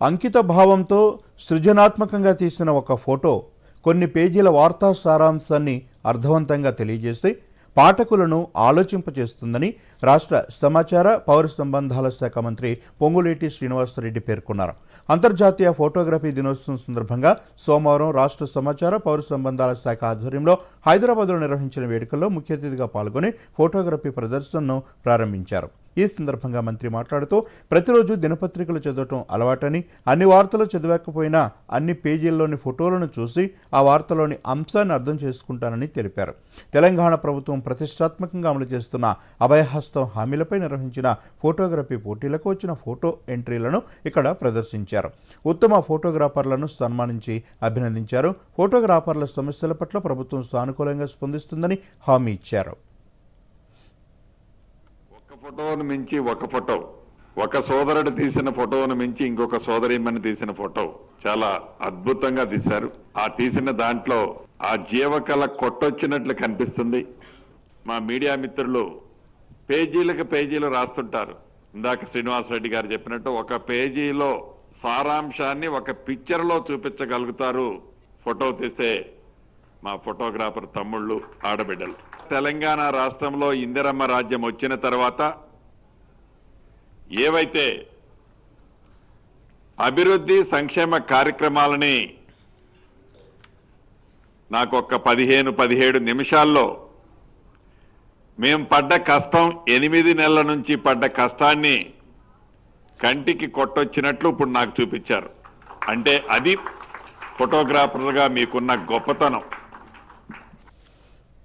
అంకిత భావంతో సృజనాత్మకంగా తీసిన ఒక ఫోటో కొన్ని పేజీల వార్తా సారాంశాన్ని అర్థవంతంగా తెలియజేస్తే పాఠకులను ఆలోచింపచేస్తుందని రాష్ట్ర సమాచార పౌర సంబంధాల శాఖ మంత్రి పొంగులేటి శ్రీనివాసరెడ్డి పేర్కొన్నారు. అంతర్జాతీయ ఫోటోగ్రఫీ దినోత్సవం సందర్భంగా సోమవారం రాష్ట్ర సమాచార పౌర సంబంధాల శాఖ ఆధ్వర్యంలో హైదరాబాద్లో నిర్వహించిన వేడుకల్లో ముఖ్య అతిథిగా పాల్గొని ఫోటోగ్రఫీ ప్రదర్శనను ప్రారంభించారు. ఈ సందర్భంగా మంత్రి మాట్లాడుతూ ప్రతిరోజు దినపత్రికలు చదవటం అలవాటని అన్ని వార్తలు చదివకపోయినా అన్ని పేజీల్లోని ఫోటోలను చూసి ఆ వార్తలోని అంశాన్ని అర్థం చేసుకుంటానని తెలిపారు. తెలంగాణ ప్రభుత్వం ప్రతిష్టాత్మకంగా అమలు చేస్తున్న అభయహస్తం హామీలపై నిర్వహించిన ఫోటోగ్రఫీ పోటీలకు వచ్చిన ఫోటో ఎంట్రీలను ఇక్కడ ప్రదర్శించారు. ఉత్తమ ఫోటోగ్రాఫర్లను సన్మానించి అభినందించారు. ఫోటోగ్రాఫర్ల సమస్యల పట్ల ప్రభుత్వం సానుకూలంగా స్పందిస్తుందని హామీ ఇచ్చారు. ఫోటోను మించి ఒక ఫోటో. ఒక సోదరుడు తీసిన ఫోటోను మించి ఇంకొక సోదరిమ్మని తీసిన ఫోటో. చాలా అద్భుతంగా తీశారు. ఆ తీసిన దాంట్లో ఆ జీవకళ కొట్టొచ్చినట్లు కనిపిస్తుంది. మా మీడియా మిత్రులు పేజీలకు పేజీలు రాస్తుంటారు. ఇందాక శ్రీనివాసరెడ్డి గారు చెప్పినట్టు ఒక పేజీలో సారాంశాన్ని ఒక పిక్చర్లో చూపించగలుగుతారు. ఫోటో తీసే మా ఫోటోగ్రాఫర్ తమ్ముళ్ళు ఆడబిడ్డలు. తెలంగాణ రాష్ట్రంలో ఇందిరమ్మ రాజ్యం వచ్చిన తర్వాత ఏవైతే అభివృద్ధి సంక్షేమ కార్యక్రమాలని నాకు ఒక్క పదిహేను పదిహేడు నిమిషాల్లో మేము పడ్డ కష్టం ఎనిమిది నెలల నుంచి పడ్డ కష్టాన్ని కంటికి కొట్టొచ్చినట్లు ఇప్పుడు నాకు చూపించారు. అంటే అది ఫోటోగ్రాఫర్గా మీకున్న గొప్పతనం.